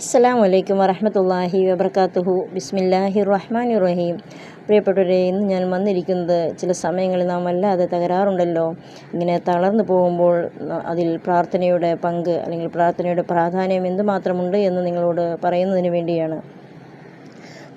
അസ്സാം വലൈക്കും വറഹമത്തല്ലാഹി വബർക്കാത്തുഹു ബിസ്മില്ലാഹി റഹ്മാൻ റഹീം പ്രിയപ്പെട്ടവരെ ഇന്ന് ഞാൻ വന്നിരിക്കുന്നത് ചില സമയങ്ങളിൽ നാം വല്ലാതെ തകരാറുണ്ടല്ലോ. ഇങ്ങനെ തളർന്നു പോകുമ്പോൾ അതിൽ പ്രാർത്ഥനയുടെ പങ്ക് അല്ലെങ്കിൽ പ്രാർത്ഥനയുടെ പ്രാധാന്യം എന്തുമാത്രമുണ്ട് എന്ന് നിങ്ങളോട് പറയുന്നതിന് വേണ്ടിയാണ്.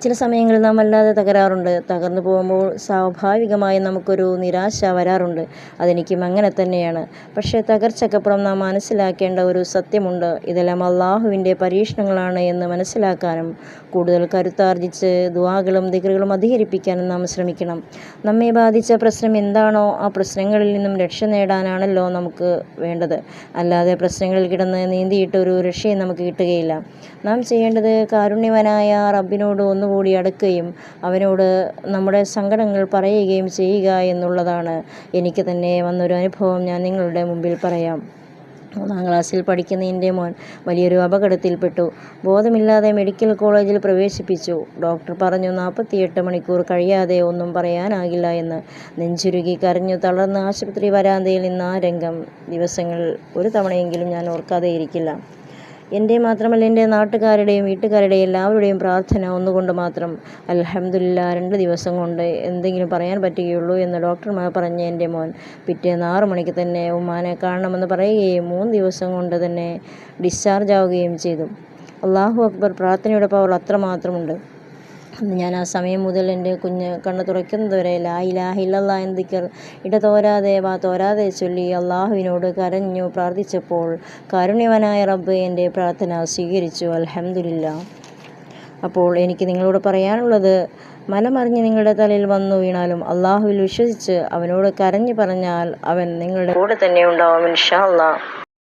ചില സമയങ്ങളിൽ നാം വല്ലാതെ തകരാറുണ്ട്. തകർന്നു പോകുമ്പോൾ സ്വാഭാവികമായും നമുക്കൊരു നിരാശ വരാറുണ്ട്. അതെനിക്കും അങ്ങനെ തന്നെയാണ്. പക്ഷേ തകർച്ചക്കപ്പുറം നാം മനസ്സിലാക്കേണ്ട ഒരു സത്യമുണ്ട്. ഇതെല്ലാം അള്ളാഹുവിന്റെ പരീക്ഷണങ്ങളാണ് എന്ന് മനസ്സിലാക്കാനും കൂടുതൽ കരുത്താർജിച്ച് ദുവാകളും ദികറുകളും അധികരിപ്പിക്കാനും നാം ശ്രമിക്കണം. നമ്മെ ബാധിച്ച പ്രശ്നം എന്താണോ ആ പ്രശ്നങ്ങളിൽ നിന്നും രക്ഷ നേടാനാണല്ലോ നമുക്ക് വേണ്ടത്. അല്ലാതെ പ്രശ്നങ്ങളിൽ കിടന്ന് നീന്തിയിട്ട് ഒരു രക്ഷയും നമുക്ക് കിട്ടുകയില്ല. നാം ചെയ്യേണ്ടത് കാരുണ്യവനായ റബ്ബിനോട് ഒന്നുകൂടി അടുക്കുകയും അവനോട് നമ്മുടെ സങ്കടങ്ങൾ പറയുകയും ചെയ്യുക എന്നുള്ളതാണ് എനിക്ക് തന്നെ വന്നൊരു അനുഭവം ഞാൻ നിങ്ങളുടെ മുമ്പിൽ പറയാം. മൂന്നാം ക്ലാസ്സിൽ പഠിക്കുന്ന എന്റെ മോൻ വലിയൊരു അപകടത്തിൽപ്പെട്ടു. ബോധമില്ലാതെ മെഡിക്കൽ കോളേജിൽ പ്രവേശിപ്പിച്ചു. ഡോക്ടർ പറഞ്ഞു നാൽപ്പത്തിയെട്ട് മണിക്കൂർ കഴിയാതെ ഒന്നും പറയാനാകില്ല എന്ന്. നെഞ്ചുരുകി കരഞ്ഞു തളർന്ന് ആശുപത്രി വരാന്തയിൽ നിന്ന് ആ രംഗം. ദിവസങ്ങൾ ഒരു തവണയെങ്കിലും ഞാൻ ഓർക്കാതെ ഇരിക്കില്ല എന്റെ മാത്രമല്ല എന്റെ നാട്ടുകാരുടെയും വീട്ടുകാരുടെയും എല്ലാവരുടെയും പ്രാർത്ഥന ഒന്നുകൊണ്ട് മാത്രം അലഹമില്ല രണ്ട് ദിവസം കൊണ്ട് എന്തെങ്കിലും പറയാൻ പറ്റുകയുള്ളൂ എന്ന് ഡോക്ടർമാർ പറഞ്ഞ എന്റെ മോൻ പിറ്റേന്ന് ആറു മണിക്ക് തന്നെ ഉമ്മാനെ കാണണമെന്ന് പറയുകയും മൂന്ന് ദിവസം കൊണ്ട് തന്നെ ഡിസ്ചാർജ് ആവുകയും ചെയ്തു. അള്ളാഹു അക്ബർ പ്രാർത്ഥനയുടെ പവർ അത്രമാത്രമുണ്ട്. ഞാൻ ആ സമയം മുതൽ എന്റെ കുഞ്ഞ് കണ്ണ് തുറക്കുന്നതുവരെ ലാ ഇലാഹ ഇല്ലല്ലാ എന്ന ദിക്കർ വാ തോരാതെ ചൊല്ലി അള്ളാഹുവിനോട് കരഞ്ഞു പ്രാർത്ഥിച്ചപ്പോൾ കാരുണ്യവനായ റബ്ബ് എന്റെ പ്രാർത്ഥന സ്വീകരിച്ചു. അലഹമില്ല അപ്പോൾ എനിക്ക് നിങ്ങളോട് പറയാനുള്ളത് മലമറിഞ്ഞ് നിങ്ങളുടെ തലയിൽ വന്നു വീണാലും അള്ളാഹുവിൽ വിശ്വസിച്ച് അവനോട് കരഞ്ഞു പറഞ്ഞാൽ അവൻ നിങ്ങളുടെ കൂടെ തന്നെ ഉണ്ടാവും ഇൻഷാ അള്ളാഹ്